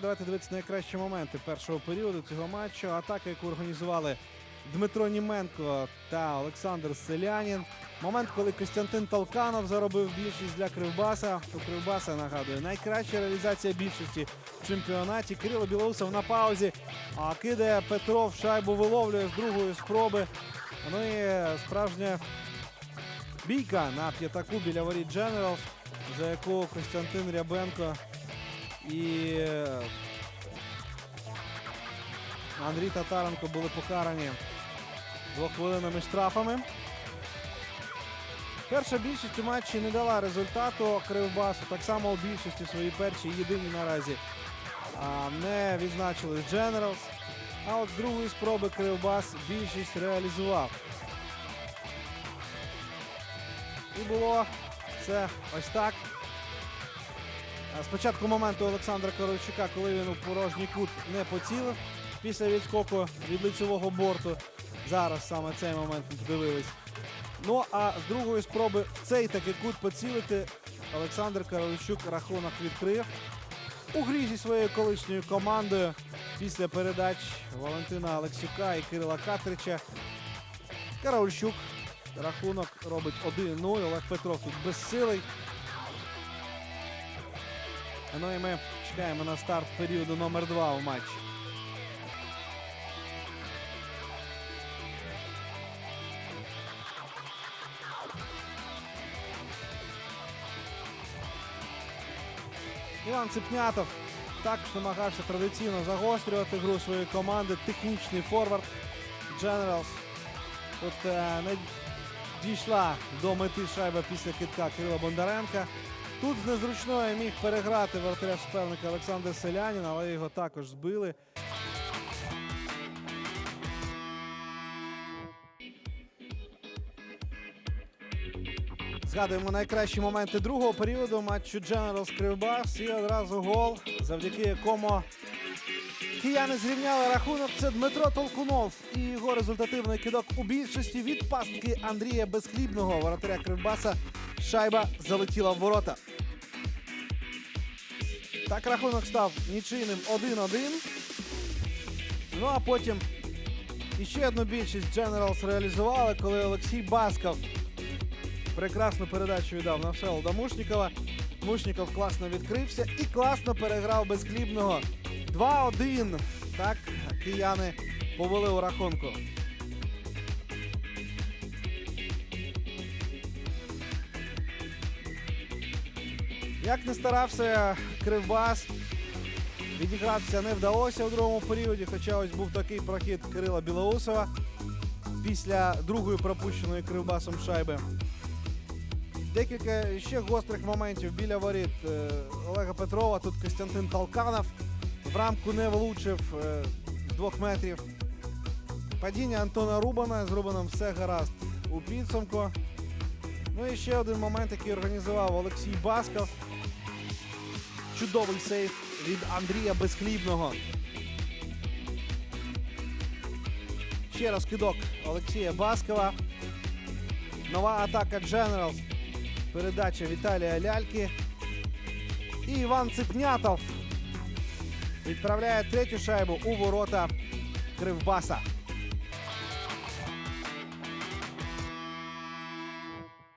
Давайте дивитися найкращі моменти першого періоду цього матчу. Атака, яку організували Дмитро Німенко та Олександр Селянін. Момент, коли Костянтин Толканов заробив більшість для Кривбаса. У Кривбаса нагадую, найкраща реалізація більшості в чемпіонаті. Кирило Білоусов на паузі. А кидає Петров шайбу виловлює з другої спроби. Ну і справжня бійка на п'ятаку біля воріт Дженералс, за яку Костянтин Рябенко і е, Андрій Татаренко були покарані двоххвилинними штрафами. Перша більшість у матчі не дала результату Кривбасу. Так само у більшості своїй першій єдині наразі не відзначили Дженералс. А от з другої спроби Кривбас більшість реалізував. І було це ось так. Спочатку моменту Олександра Коровчука, коли він у порожній кут не поцілив після відскоку від лицевого борту. Зараз саме цей момент дивились. Ну а з другої спроби в цей таки кут поцілити Олександр Коровчук рахунок відкрив. У грі зі своєю колишньою командою після передач Валентина Олексюка і Кирила Катрича. Караульчук рахунок робить 1-0. Олег Петров тут безсилий. Ну і ми чекаємо на старт періоду номер 2 у матчі. Іван Цепнятов також намагався традиційно загострювати гру своєї команди. Технічний форвард Generals. Тут е, не дійшла до мети шайба після китка Кирила Бондаренка. Тут з незручною міг переграти вратаря суперника Олександр Селянін, але його також збили. Згадуємо найкращі моменти другого періоду матчу Generals Кривбас і одразу гол, завдяки якому кияни зрівняли рахунок. Це Дмитро Толкунов і його результативний кидок у більшості від пастки Андрія Безхлібного, воротаря Кривбаса. Шайба залетіла в ворота. Так рахунок став нічийним 1-1. Ну а потім іще одну більшість Generals реалізували, коли Олексій Басков прекрасну передачу віддав на Всеволода Мушнікова. Мушніков класно відкрився і класно переграв безхлібного. 2-1. Так, кияни повели у рахунку. Як не старався Кривбас, відігратися не вдалося у другому періоді, хоча ось був такий прохід Кирила Білоусова після другої пропущеної Кривбасом шайби. Декілька ще гострих моментів біля воріт е, Олега Петрова. Тут Костянтин Толканов в рамку не влучив е, з двох метрів. Падіння Антона Рубана. З все гаразд у підсумку. Ну і ще один момент, який організував Олексій Басков. Чудовий сейф від Андрія Безхлібного. Ще раз кидок Олексія Баскова. Нова атака Generals. Передача Віталія Ляльки. І Іван Ципнятов відправляє третю шайбу у ворота Кривбаса.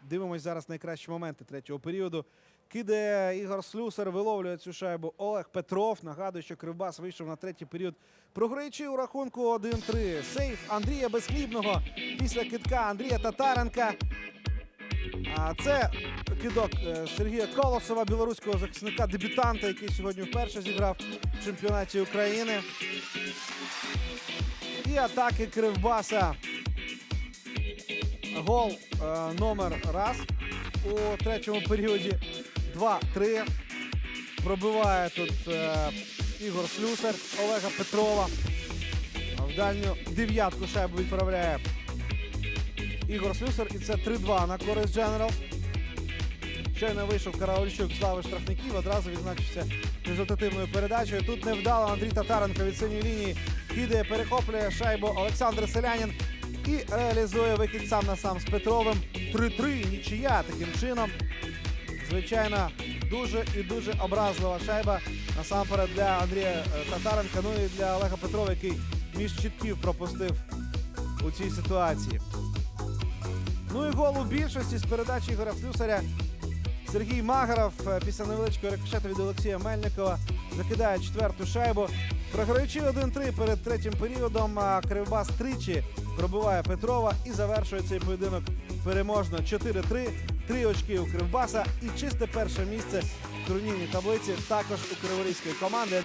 Дивимось зараз найкращі моменти третього періоду. Кидає Ігор Слюсар, виловлює цю шайбу Олег Петров. Нагадую, що Кривбас вийшов на третій період, програючи у рахунку 1-3. Сейф Андрія Безхлібного після кидка Андрія Татаренка. А це кидок е, Сергія Колосова, білоруського захисника, дебютанта, який сьогодні вперше зіграв в чемпіонаті України. І атаки Кривбаса. Гол е, номер раз у третьому періоді. 2-3. Пробиває тут е, Ігор Слюсар Олега Петрова. В дальню дев'ятку шайбу відправляє Ігор Слюсар. І це 3-2 на користь General. Щойно вийшов Караульчук з лави штрафників, одразу відзначився результативною передачею. Тут невдало Андрій Татаренко від синьої лінії кидає, перехоплює шайбу Олександр Селянін і реалізує вихід сам на сам з Петровим. 3-3, нічия таким чином. Звичайно, дуже і дуже образлива шайба Насамперед для Андрія е, Татаренка, ну і для Олега Петрова, який між щитків пропустив у цій ситуації. Ну і гол у більшості з передачі Ігоря Флюсаря. Сергій Магаров е, після невеличкого рикошету від Олексія Мельникова закидає четверту шайбу. Програючи 1-3 перед третім періодом, Кривбас тричі пробиває Петрова і завершує цей поєдинок переможно 4-3. Три очки у Кривбаса і чисте перше місце в турнірній таблиці також у криворізької команди.